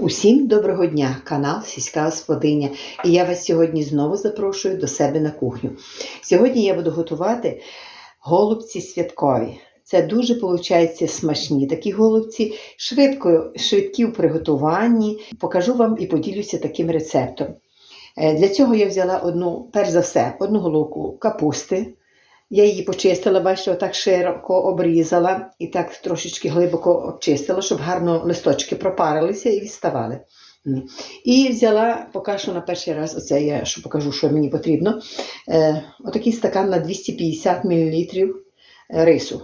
Усім доброго дня, канал Сільська Господиня. І я вас сьогодні знову запрошую до себе на кухню. Сьогодні я буду готувати голубці святкові. Це дуже виходить смачні такі голубці, швидко, швидкі в приготуванні. Покажу вам і поділюся таким рецептом. Е, Для цього я взяла одну, перш за все, одну головку капусти. Я її почистила, бачите, отак широко обрізала і так трошечки глибоко обчистила, щоб гарно листочки пропарилися і відставали. І взяла, поки що на перший раз, оце я що покажу, що мені потрібно. Е, отакий стакан на 250 мл рису.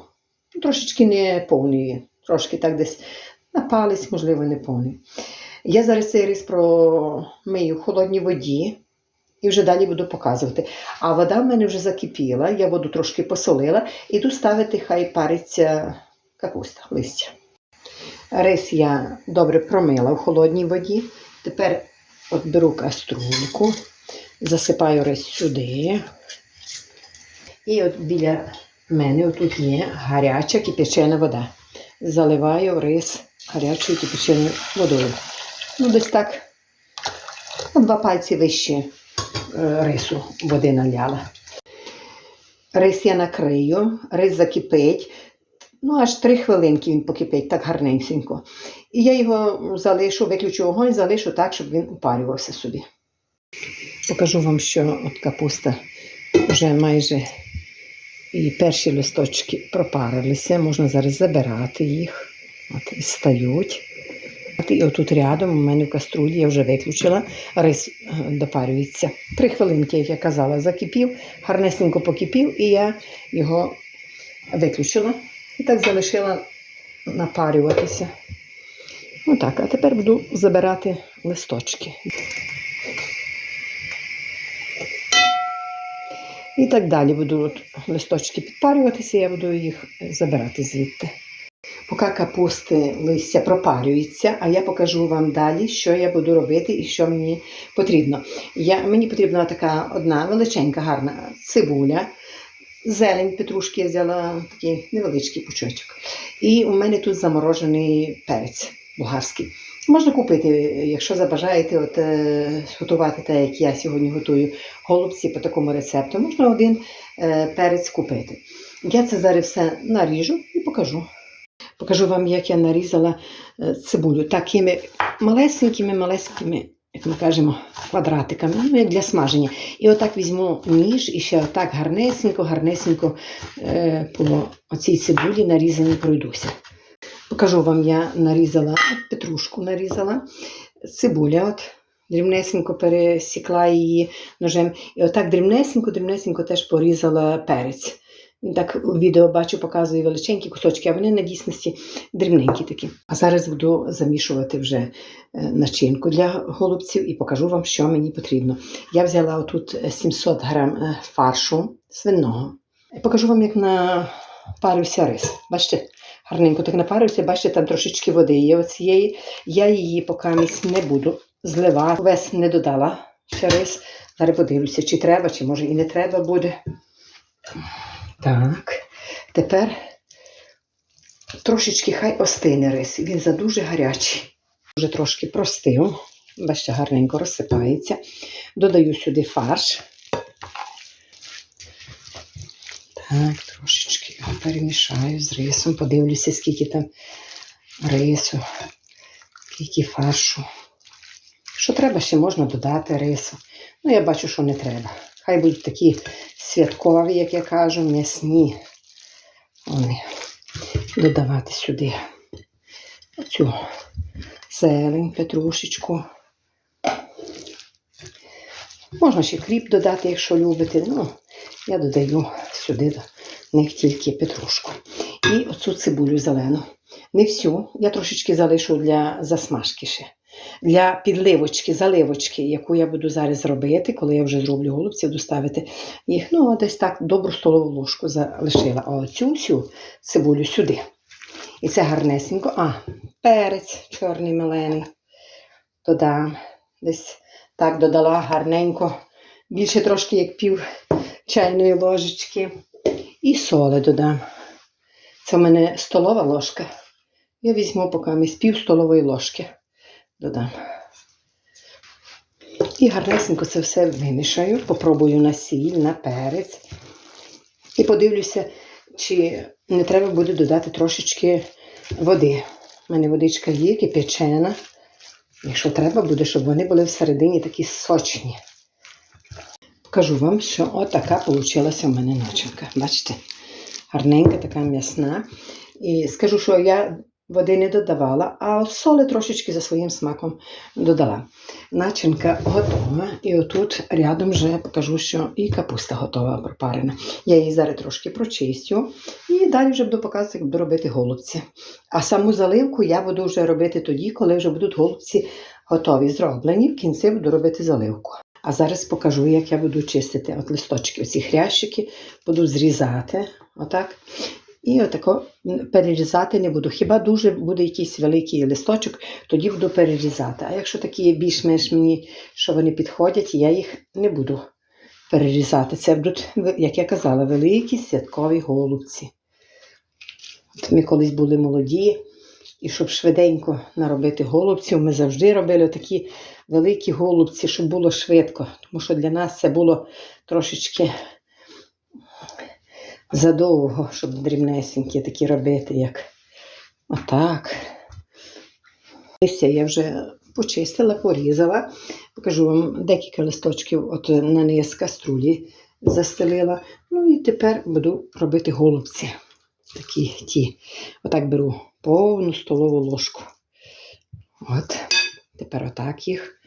Ну, Трошечки не повний, трошки так десь на палець, можливо, не повний. Я зараз цей рис промию в холодній воді і вже далі буду показувати. А вода в мене вже закипіла, я воду трошки посолила, іду ставити, хай париться капуста, листя. Рис я добре промила в холодній воді. Тепер от беру каструльку, засипаю рис сюди. І от біля мене отут є гаряча кипячена вода. Заливаю рис гарячою кипяченою водою. Ну, десь так, два пальці вище рису води наляла. Рис я накрию, рис закипить. Ну, аж три хвилинки він покипить, так гарненько. І я його залишу, виключу вогонь, залишу так, щоб він упарювався собі. Покажу вам, що от капуста вже майже і перші листочки пропарилися. Можна зараз забирати їх. От, і стають. І отут рядом у мене в каструлі я вже виключила, рис е, допарюється. Три хвилинки, як я казала, закипів, гарнесенько покипів, і я його виключила. І так залишила напарюватися. Отак, а тепер буду забирати листочки. І так далі буду листочки підпарюватися, я буду їх забирати звідти. Поки капусти листя пропарюється, а я покажу вам далі, що я буду робити і що мені потрібно. Я, мені потрібна така одна величенька, гарна цибуля. Зелень петрушки я взяла такий невеличкий пучочок. І у мене тут заморожений перець болгарський. Можна купити, якщо забажаєте от, е, готувати те, як я сьогодні готую голубці по такому рецепту, можна один е, перець купити. Я це зараз все наріжу і покажу. Покажу вам, як я нарізала е, цибулю такими малесенькими-малесенькими, як ми кажемо, квадратиками, ну, як для смаження. І отак візьму ніж і ще отак гарнесенько, гарнесенько е, по оцій цибулі нарізаній пройдуся. Покажу вам, я нарізала петрушку нарізала, цибуля, от дрібнесенько пересікла її ножем. І отак дрібнесенько, дрібнесенько теж порізала перець. Так у відео бачу, показує величенькі кусочки, а вони на дійсності дрібненькі такі. А зараз буду замішувати вже е, начинку для голубців і покажу вам, що мені потрібно. Я взяла отут 700 грам е, фаршу свиного. Покажу вам, як напарився рис. Бачите, гарненько так напарився, бачите, там трошечки води є оцієї. Я її поки місць не буду зливати. Весь не додала ще рис. Зараз подивлюся, чи треба, чи може і не треба буде. Так, тепер трошечки хай остине рис. Він задуже гарячий. Вже трошки простив. Бачите, гарненько розсипається. Додаю сюди фарш. Так, трошечки його перемішаю з рисом. Подивлюся, скільки там рису, скільки фаршу. Що треба, ще можна додати рису. Ну, я бачу, що не треба. Хай будуть такі святкові, як я кажу, м'ясні. Вони додавати сюди оцю зелень, петрушечку. Можна ще кріп додати, якщо любите. Ну, я додаю сюди до них тільки петрушку. І оцю цибулю зелену. Не всю, я трошечки залишу для засмажки ще для підливочки, заливочки, яку я буду зараз робити, коли я вже зроблю голубців, доставити їх. Ну, десь так добру столову ложку залишила. А оцю всю цибулю сюди. І це гарнесенько. А, перець чорний мелений. Додам. Десь так додала гарненько. Більше трошки, як пів чайної ложечки. І соли додам. Це в мене столова ложка. Я візьму поки з пів столової ложки додам. І гарнесенько це все вимішаю, попробую на сіль, на перець. І подивлюся, чи не треба буде додати трошечки води. У мене водичка є, кипячена. Якщо треба буде, щоб вони були всередині такі сочні. Покажу вам, що отака вийшла у мене начинка. Бачите? Гарненька, така м'ясна. І скажу, що я води не додавала, а соли трошечки за своїм смаком додала. Начинка готова. І отут рядом вже покажу, що і капуста готова пропарена. Я її зараз трошки прочистю. І далі вже буду показувати, як буду робити голубці. А саму заливку я буду вже робити тоді, коли вже будуть голубці готові, зроблені. В кінці буду робити заливку. А зараз покажу, як я буду чистити от листочки, оці хрящики, буду зрізати. Отак. І отако перерізати не буду. Хіба дуже буде якийсь великий листочок, тоді буду перерізати. А якщо такі більш-менш мені, що вони підходять, я їх не буду перерізати. Це будуть, як я казала, великі святкові голубці. От Ми колись були молоді, і щоб швиденько наробити голубців, ми завжди робили такі великі голубці, щоб було швидко. Тому що для нас це було трошечки задовго, щоб дрібнесенькі такі робити, як отак. Листя я вже почистила, порізала. Покажу вам декілька листочків от на низ з каструлі застелила. Ну і тепер буду робити голубці. Такі ті. Отак беру повну столову ложку. От. Тепер отак їх.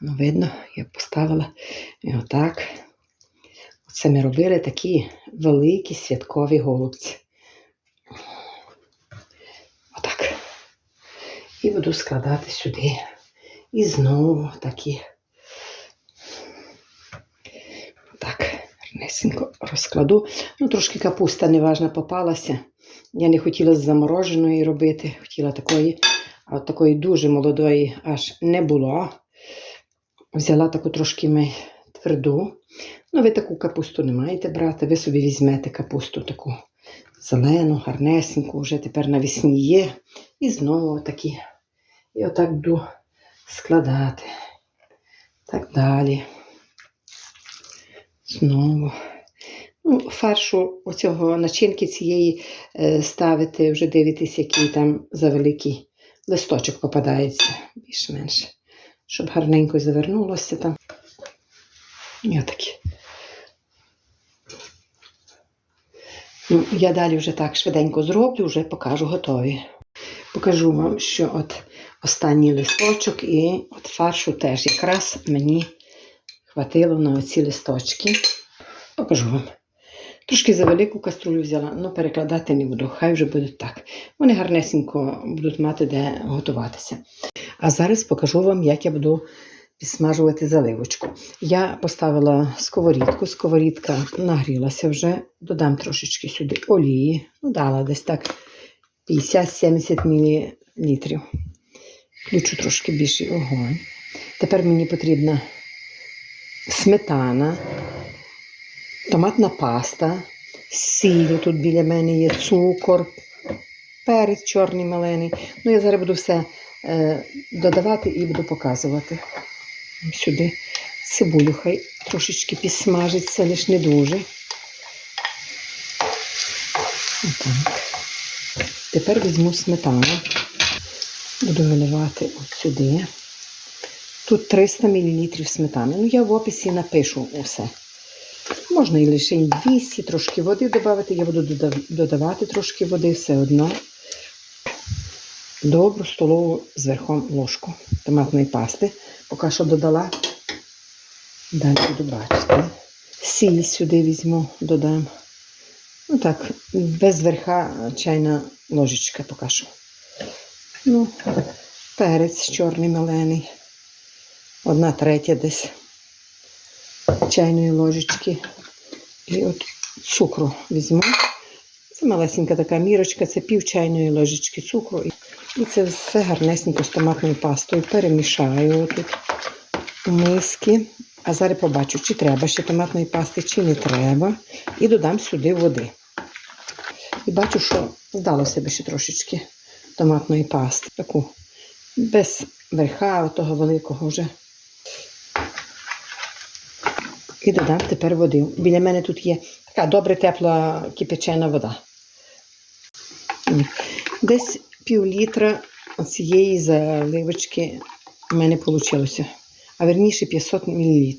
Ну, видно, я поставила. І отак. Це ми робили такі великі святкові голубці. Отак. І буду складати сюди. І знову такі. Так, гарнесенько розкладу. Ну, трошки капуста неважна попалася. Я не хотіла з замороженої робити, хотіла такої, а от такої дуже молодої аж не було. Взяла таку трошки ми тверду. Ну, ви таку капусту не маєте брати, ви собі візьмете капусту таку зелену, гарнесеньку, вже тепер навесні є. І знову такі. І отак буду складати. Так далі. Знову. Ну, фаршу оцього начинки цієї е, ставити, вже дивитись, який там за великий листочок попадається, більш-менш. Щоб гарненько завернулося там. І отакі. Ну, я далі вже так швиденько зроблю, вже покажу готові. Покажу вам, що от останній листочок і от фаршу теж якраз мені хватило на оці листочки. Покажу вам. Трошки за велику каструлю взяла, але перекладати не буду, хай вже будуть так. Вони гарнесенько будуть мати де готуватися. А зараз покажу вам, як я буду підсмажувати заливочку. Я поставила сковорідку, сковорідка нагрілася вже, додам трошечки сюди олії, ну дала десь так 50-70 мл. Включу трошки більший огонь. Тепер мені потрібна сметана, томатна паста, сіль тут біля мене є цукор, перець чорний малений. Ну, я зараз буду все е, додавати і буду показувати. Сюди цибулю хай трошечки підсмажиться, лише не дуже. Отак. Тепер візьму сметану. Буду виливати от сюди. Тут 300 мл сметани. Ну, я в описі напишу усе. Можна і лише 200, трошки води додати. Я буду додавати трошки води все одно. Добру столову з верхом ложку томатної пасти. Поки що додала. Далі буду бачити. Сіль сюди візьму, додам. Ну так, без верха чайна ложечка поки що. Ну, перець чорний мелений. Одна третя десь чайної ложечки. І от цукру візьму. Це малесенька така мірочка, це пів чайної ложечки цукру. І- це все гарнесенько з томатною пастою. Перемішаю тут миски. А зараз побачу, чи треба ще томатної пасти, чи не треба. І додам сюди води. І бачу, що здалося би ще трошечки томатної пасти. Таку без верха того великого вже. І додам тепер води. Біля мене тут є така добре тепла кипячена вода. Десь пів літра цієї заливочки в мене вийшло. А верніше 500 мл.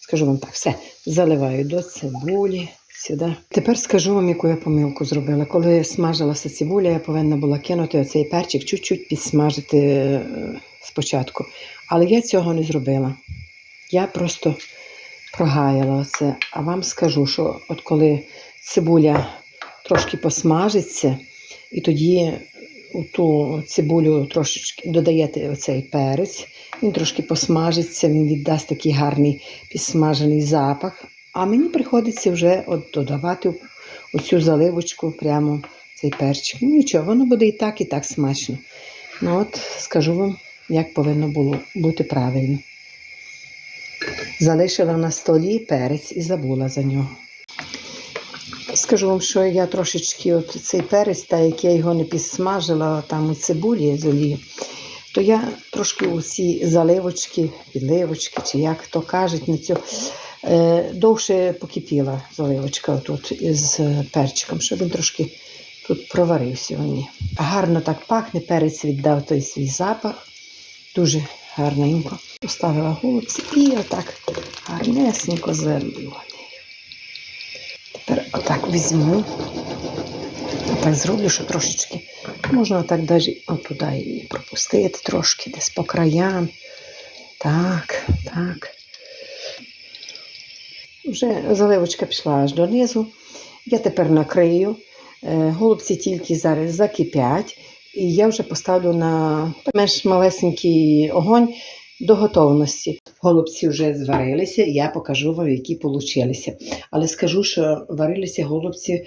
Скажу вам так, все. Заливаю до цибулі сюди. Тепер скажу вам, яку я помилку зробила. Коли смажилася цибуля, я повинна була кинути оцей перчик, чуть-чуть підсмажити е, спочатку. Але я цього не зробила. Я просто прогаяла це. А вам скажу, що от коли цибуля трошки посмажиться, і тоді у ту цибулю трошечки додаєте оцей перець, він трошки посмажиться, він віддасть такий гарний підсмажений запах. А мені приходиться вже от додавати оцю заливочку прямо цей перчик. Ну нічого, воно буде і так, і так смачно. Ну от скажу вам, як повинно було бути правильно. Залишила на столі перець і забула за нього. Скажу вам, що я трошечки от цей перець, та як я його не підсмажила там у цибулі з олії, то я трошки у ці заливочки, підливочки, чи як то кажуть, на цю, е, довше покипіла заливочка тут із перчиком, щоб він трошки тут проварився. Мені. Гарно так пахне, перець віддав той свій запах. Дуже гарненько. Поставила голубці і отак гарнесенько залила. Тепер отак візьму. Отак зроблю, що трошечки. Можна отак навіть отуди і пропустити трошки, десь по краям. Так, так. Вже заливочка пішла аж донизу. Я тепер накрию. Е, Голубці тільки зараз закипять. І я вже поставлю на менш малесенький огонь до готовності. Голубці вже зварилися, я покажу вам, які получилися. Але скажу, що варилися голубці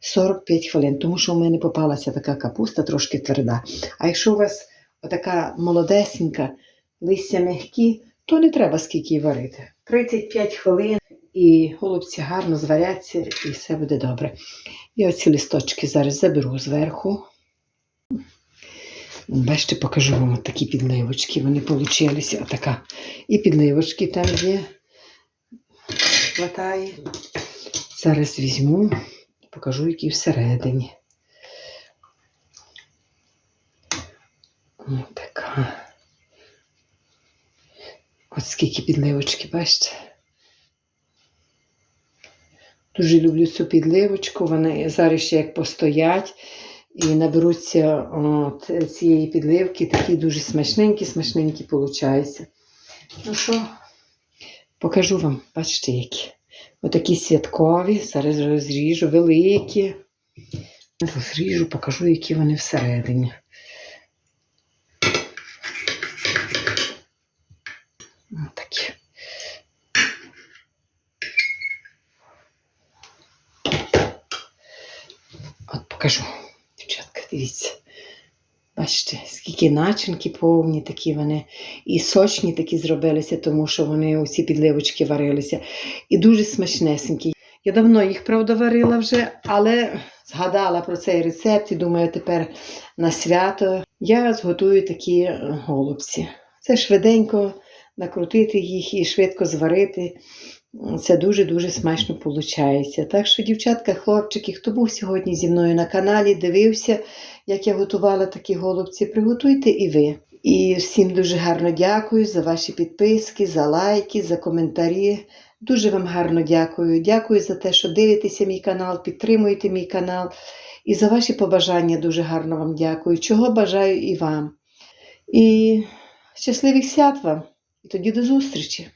45 хвилин, тому що у мене попалася така капуста трошки тверда. А якщо у вас така молодесенька, листя м'які, то не треба скільки варити. 35 хвилин і голубці гарно зваряться, і все буде добре. Я оці листочки зараз заберу зверху. Бачите, покажу вам такі підливочки. Вони получилися. Отака. І підливочки там є. Хватає. Зараз візьму і покажу, які всередині. Ось така. От скільки підливочки, бачите? Дуже люблю цю підливочку. Вони зараз ще як постоять і наберуться от, цієї підливки. Такі дуже смачненькі, смачненькі получаються. Ну що, покажу вам, бачите, які. Отакі святкові. Зараз розріжу, великі. Розріжу, покажу, які вони всередині. Такі. От покажу, дивіться. Бачите, скільки начинки повні, такі вони. І сочні такі зробилися, тому що вони усі підливочки варилися. І дуже смачнесенькі. Я давно їх, правда, варила вже, але згадала про цей рецепт і думаю, тепер на свято я зготую такі е, голубці. Це швиденько накрутити їх і швидко зварити. Це дуже-дуже смачно виходить. Так що, дівчатка, хлопчики, хто був сьогодні зі мною на каналі, дивився, як я готувала такі голубці, приготуйте і ви. І всім дуже гарно дякую за ваші підписки, за лайки, за коментарі. Дуже вам гарно дякую. Дякую за те, що дивитеся мій канал, підтримуєте мій канал. І за ваші побажання дуже гарно вам дякую. Чого бажаю і вам. І щасливих свят вам. І тоді до зустрічі!